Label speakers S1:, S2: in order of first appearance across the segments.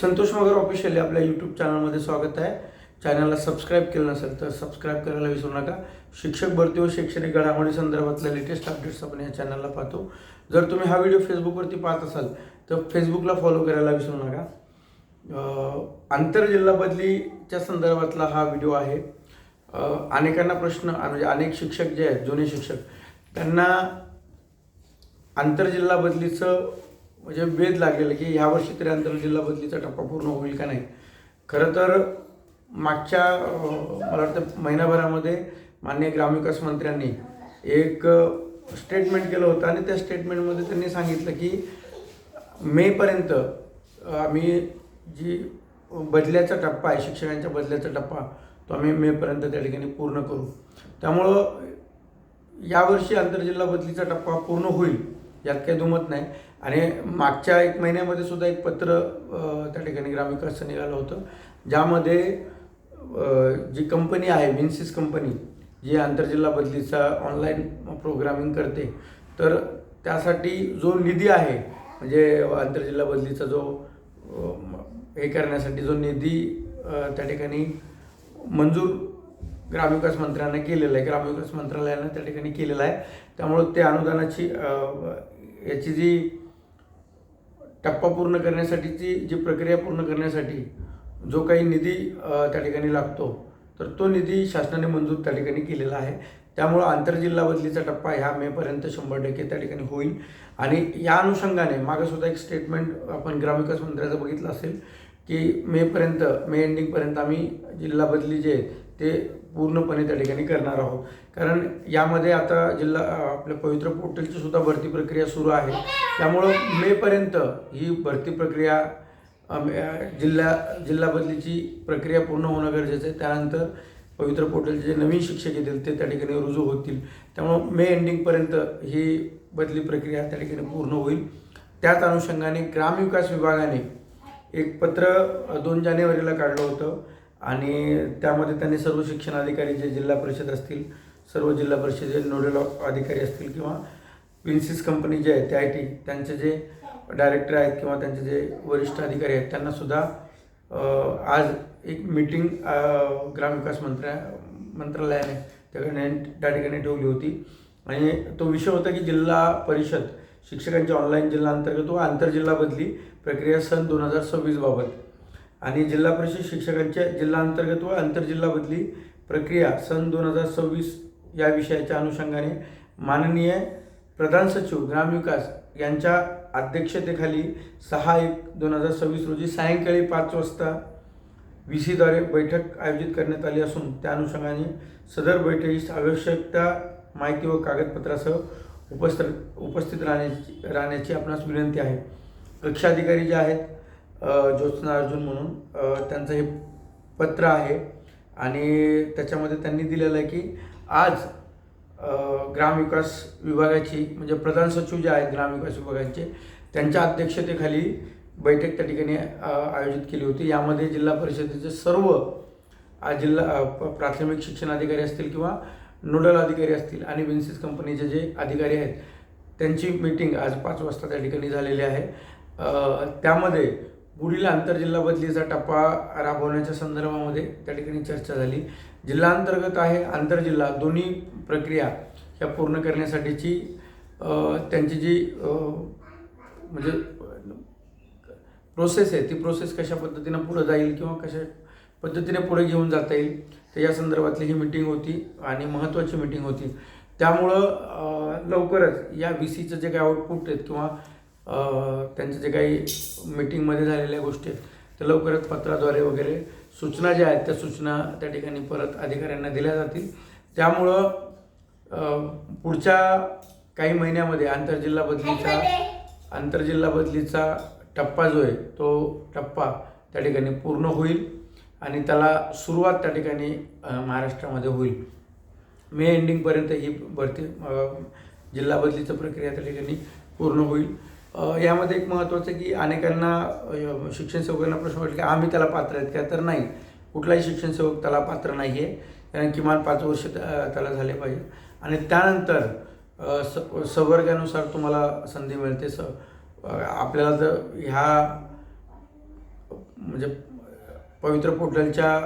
S1: Santosh Magar officially आपल्या YouTube चॅनलमध्ये स्वागत आहे. चॅनलला सबस्क्राईब केलं नसेल तर सबस्क्राईब करायला विसरू नका. शिक्षक भरती व शैक्षणिक घडामोडी संदर्भातल्या लेटेस्ट अपडेट्स आपण या चॅनलला पाहतो. जर तुम्ही हा व्हिडिओ फेसबुकवरती पाहत असाल तर फेसबुकला फॉलो करायला विसरू नका. आंतरजिल्हा बदलीच्या संदर्भातला हा व्हिडिओ आहे. अनेकांना प्रश्न म्हणजे अनेक शिक्षक जे आहेत जुने शिक्षक त्यांना आंतरजिल्हा बदलीचं म्हणजे वेध लागलेला की ह्या वर्षी तरी आंतरजिल्हा बदलीचा टप्पा पूर्ण होईल का नाही? खरं तर मागच्या मला वाटतं महिनाभरामध्ये माननीय ग्रामविकास मंत्र्यांनी एक स्टेटमेंट केलं होतं आणि त्या स्टेटमेंटमध्ये त्यांनी सांगितलं की मेपर्यंत आम्ही जी बदल्याचा टप्पा आहे शिक्षकांच्या बदल्याचा टप्पा तो आम्ही मेपर्यंत त्या ठिकाणी पूर्ण करू. त्यामुळं यावर्षी आंतरजिल्हा बदलीचा टप्पा पूर्ण होईल. यात काही दुमत नाही. आणि मागच्या एक महिन्यामध्ये सुद्धा एक पत्र त्या ठिकाणी ग्रामविकासचं निघालं होतं ज्यामध्ये जी कंपनी आहे विन्सिस कंपनी जी आंतरजिल्हा बदलीचा ऑनलाईन प्रोग्रामिंग करते तर त्यासाठी जो निधी आहे म्हणजे आंतरजिल्हा बदलीचा जो हे करण्यासाठी जो निधी त्या ठिकाणी मंजूर ग्रामविकास मंत्र्यांना केलेलं आहे ग्रामविकास मंत्रालयानं त्या ठिकाणी केलेला आहे त्यामुळं ते अनुदानाची याची जी टप्पा पूर्ण करण्यासाठीची जी प्रक्रिया पूर्ण करण्यासाठी जो काही निधी त्या ठिकाणी लागतो तर तो निधी शासनाने मंजूर त्या ठिकाणी केलेला आहे. त्यामुळं आंतरजिल्हा बदलीचा टप्पा ह्या मेपर्यंत शंभर टक्के त्या ठिकाणी होईल. आणि या अनुषंगाने मागंसुद्धा एक स्टेटमेंट आपण ग्रामविकास मंत्र्याचं बघितलं असेल की मेपर्यंत मे एंडिंगपर्यंत आम्ही जिल्हा बदली जे ते पूर्णपणे त्या ठिकाणी करणार आहोत. कारण यामध्ये आता जिल्हा आपल्या पवित्र पोर्टलची सुद्धा भरती प्रक्रिया सुरू आहे. त्यामुळं मेपर्यंत ही भरती प्रक्रिया मे- जिल्हा जिल्हा बदलीची प्रक्रिया पूर्ण होणं गरजेचं आहे. त्यानंतर पवित्र पोर्टलचे जे नवीन शिक्षक येतील ते त्या ठिकाणी रुजू होतील. त्यामुळं मे एंडिंगपर्यंत ही बदली प्रक्रिया त्या ठिकाणी पूर्ण होईल. त्याच अनुषंगाने ग्रामविकास विभागाने एक पत्र दोन जानेवारीला काढलं होतं. आणि त्यामध्ये त्यांनी सर्व शिक्षण अधिकारी जे जिल्हा परिषद असतील सर्व जिल्हा परिषदेचे नोडल अधिकारी असतील किंवा विन्सिस कंपनी जे आहे ते आय टी त्यांचे जे डायरेक्टर आहेत किंवा त्यांचे जे वरिष्ठ अधिकारी आहेत त्यांनासुद्धा आज एक मीटिंग ग्रामविकास मंत्र्या मंत्रालयाने त्याकडे त्या ठिकाणी ठेवली होती. आणि तो विषय होता की जिल्हा परिषद शिक्षकांच्या ऑनलाईन जिल्हा अंतर्गत व आंतरजिल्हा बदली प्रक्रिया सन दोन हजार सव्वीसबाबत आणि जिल्हा परिषद शिक्षकांच्या जिल्हा अंतर्गत व आंतरजिल्हा बदली प्रक्रिया सन दोन हजार सव्वीस या विषयाच्या अनुषंगाने माननीय प्रधान सचिव ग्रामविकास यांच्या अध्यक्षतेखाली सहा एक दोन हजार सव्वीस रोजी सायंकाळी पाच वाजता व्ही सीद्वारे बैठक आयोजित करण्यात आली असून त्या अनुषंगाने सदर बैठकीस आवश्यकता माहिती व कागदपत्रासह उपस्थित उपस्थित राहण्याची राहण्याची आपणास विनंती आहे. कक्षाधिकारी जे आहेत ज्योत्सना ज्योत्स्ना अर्जुन म्हणून त्यांचं हे पत्र आहे आणि त्याच्यामध्ये त्यांनी दिलेलं आहे की आज ग्रामविकास विभागाची म्हणजे प्रधान सचिव जे आहेत ग्रामविकास विभागाचे त्यांच्या अध्यक्षतेखाली बैठक त्या ठिकाणी आयोजित केली होती. यामध्ये जिल्हा परिषदेचे सर्व जिल्हा प- प्राथमिक शिक्षण अधिकारी असतील किंवा नोडल अधिकारी असतील आणि विन्सिस कंपनीचे जे अधिकारी आहेत त्यांची मीटिंग आज पाच वाजता त्या ठिकाणी झालेली आहे. त्यामध्ये पुढील आंतरजिल्हा बदलीचा टप्पा राबवण्याच्या संदर्भामध्ये त्या ठिकाणी चर्चा झाली. जिल्हा अंतर्गत आहे आंतरजिल्हा दोन्ही प्रक्रिया ह्या पूर्ण करण्यासाठीची त्यांची जी म्हणजे प्रोसेस आहे ती प्रोसेस कशा पद्धतीनं पुढं जाईल किंवा कशा पद्धतीने पुढे घेऊन जाता येईल. तर या संदर्भातली ही मिटिंग होती आणि महत्त्वाची मिटिंग होती. त्यामुळं लवकरच या व्ही सीचं जे काही आउटपुट आहेत किंवा त्यांचं जे काही मीटिंगमध्ये झालेल्या गोष्टी आहेत त्या लवकरच पत्राद्वारे वगैरे सूचना ज्या आहेत त्या सूचना त्या ठिकाणी परत अधिकाऱ्यांना दिल्या जातील. त्यामुळं पुढच्या काही महिन्यामध्ये आंतरजिल्हा बदलीचा आंतरजिल्हा बदलीचा टप्पा जो आहे तो टप्पा त्या ठिकाणी पूर्ण होईल. आणि त्याला सुरुवात त्या ठिकाणी महाराष्ट्रामध्ये होईल. मे एंडिंगपर्यंत ही भरती जिल्हा बदलीचं प्रक्रिया त्या ठिकाणी पूर्ण होईल. यामध्ये एक महत्त्वाचं की अनेकांना शिक्षण सेवकांना प्रश्न वाटला की आम्ही त्याला पात्र आहेत का? तर नाही. कुठलाही शिक्षण सेवक त्याला पात्र नाही आहे कारण किमान पाच वर्ष त्याला झाले पाहिजे. आणि त्यानंतर स संवर्गानुसार तुम्हाला संधी मिळते. स आपल्याला जर ह्या म्हणजे पवित्र पोर्टलच्या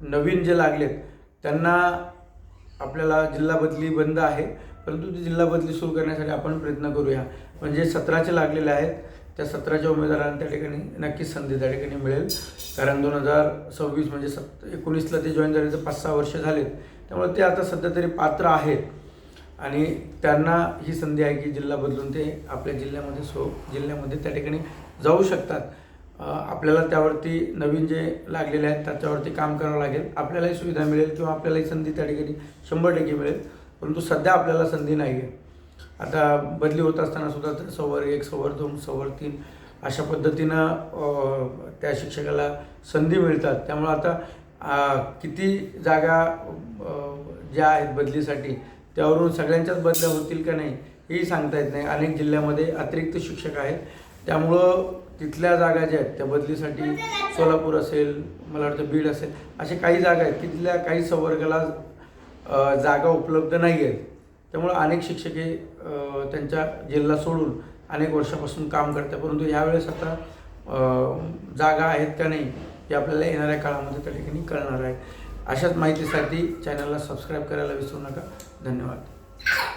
S1: नवीन जे लागलेत त्यांना आपल्याला जिल्हा बदली बंद आहे. परंतु ती जिल्हा बदली सुरू करण्यासाठी आपण प्रयत्न करूया. म्हणजे सतराचे लागलेले आहेत. त्या सतराच्या उमेदवारांना त्या ठिकाणी नक्कीच संधी त्या ठिकाणी मिळेल. कारण दोन हजार सव्वीस म्हणजे सत् एकोणीसला ते जॉईन झाले तर पाच सहा वर्ष झालेत. त्यामुळे ते आता सध्या तरी पात्र आहेत. आणि त्यांना ही संधी आहे की जिल्हा बदलून ते आपल्या जिल्ह्यामध्ये सो जिल्ह्यामध्ये त्या ठिकाणी जाऊ शकतात. आपल्याला त्यावरती नवीन जे लागलेले आहेत त्याच्यावरती काम करावं लागेल. आपल्यालाही सुविधा मिळेल किंवा आपल्यालाही संधी त्या ठिकाणी शंभर टक्के मिळेल. परंतु सध्या आपल्याला संधी नाही आहे आता बदली होत असताना सुद्धा ते एक सवर दोन सवर तीन अशा पद्धतीनं त्या शिक्षकाला संधी मिळतात. त्यामुळं आता किती जागा ज्या आहेत बदलीसाठी त्यावरून सगळ्यांच्याच बदल्या होतील का नाही हेही सांगता येत नाही. अनेक जिल्ह्यामध्ये अतिरिक्त शिक्षक आहेत. त्यामुळं तिथल्या जागा ज्या आहेत त्या बदलीसाठी सोलापूर असेल मला वाटतं बीड असेल असे काही जागा आहेत की तिथल्या काही संवर्गाला जागा उपलब्ध नाही आहेत. त्यामुळं अनेक शिक्षके हे त्यांच्या जिल्हा सोडून अनेक वर्षापासून काम करतात परंतु यावेळेस आता जागा आहेत का नाही हे आपल्याला येणाऱ्या काळामध्ये त्या ठिकाणी कळणार आहे. अशाच माहितीसाठी चॅनलला सबस्क्राईब करायला विसरू नका. धन्यवाद.